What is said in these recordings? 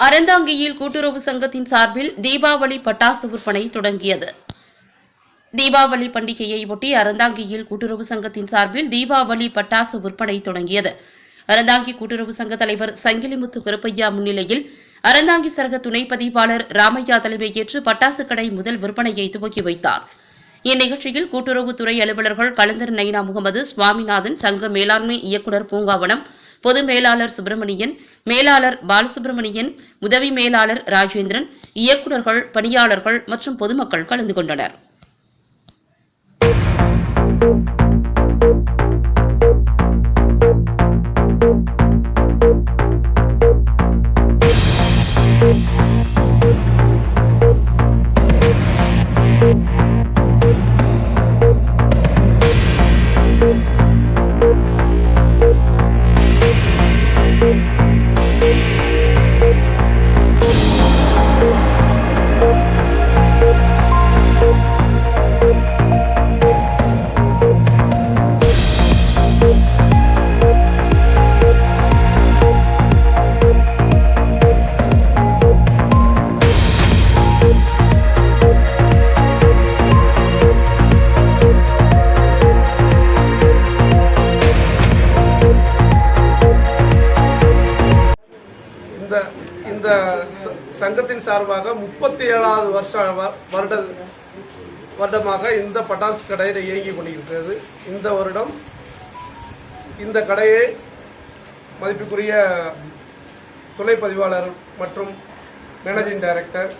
அறந்தாங்கியில் கூட்டுறவு சங்கத்தின் சார்பில் தீபாவளி பட்டாசு விற்பனை தொடங்கியது. தீபாவளி பண்டிகையை ஒட்டி அறந்தாங்கியில் கூட்டுறவு சங்கத்தின் சார்பில் தீபாவளி பட்டாசு விற்பனை தொடங்கியது. அறந்தாங்கி கூட்டுறவு சங்க தலைவர் சங்கிலிமுத்து கருப்பையா முன்னிலையில் அறந்தாங்கி சரக துணை பதிவாளர் ராமையா தலைமையேற்று பட்டாசு கடை முதல் விற்பனையை துவக்கி வைத்தார். இந்நிகழ்ச்சியில் கூட்டுறவுத்துறை அலுவலர்கள் கலந்தர் நைனா முகமது சுவாமிநாதன் சங்க மேலாண்மை இயக்குநர் பூங்காவனம் பொது மேலாளர் சுப்பிரமணியன் மேலாளர் பாலசுப்பிரமணியன் உதவி மேலாளர் ராஜேந்திரன் இயக்குநர்கள் பணியாளர்கள் மற்றும் பொதுமக்கள் கலந்து கொண்டனர். இந்த இந்த சங்கத்தின் சார்பாக முப்பத்தி ஏழாவது வருஷ வருட வருடமாக இந்த பட்டாசு கடையை இயங்கி கொண்டிருக்கிறது. இந்த வருடம் இந்த கடையை மதிப்புக்குரிய துணை பதிவாளர் மற்றும் மேனேஜிங் டைரக்டர்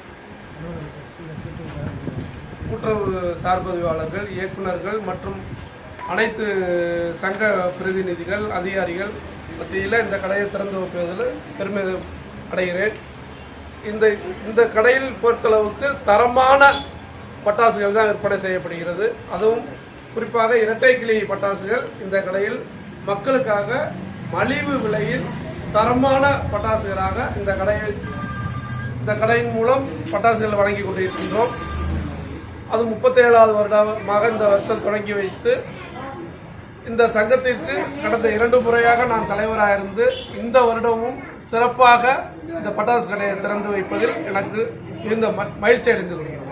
கூட்டுறவு சார் பதிவாளர்கள் இயக்குனர்கள் மற்றும் அனைத்து சங்க பிரதிநிதிகள் அதிகாரிகள் மத்தியில் இந்த கடையை திறந்து வைப்பதில் பெருமை அடைகிறேன். இந்த இந்த கடையில் பொறுத்தளவுக்கு தரமான பட்டாசுகள் தான் விற்பனை செய்யப்படுகிறது. அதுவும் குறிப்பாக இரட்டை கிளி பட்டாசுகள் இந்த கடையில் மக்களுக்காக மலிவு விலையில் தரமான பட்டாசுகளாக இந்த கடையில் இந்த கடையின் மூலம் பட்டாசுகள் வழங்கி கொண்டிருக்கின்றோம். அது முப்பத்தேழாவது வருடமாக இந்த வருஷம் தொடங்கி வைத்து இந்த சங்கத்திற்கு கடந்த இரண்டு முறையாக நான் தலைவராக இருந்து இந்த வருடமும் சிறப்பாக இந்த பட்டாசு கடையை திறந்து வைப்பதில் எனக்கு மிகுந்த ம- மகிழ்ச்சி அடைந்து கொள்கிறேன்.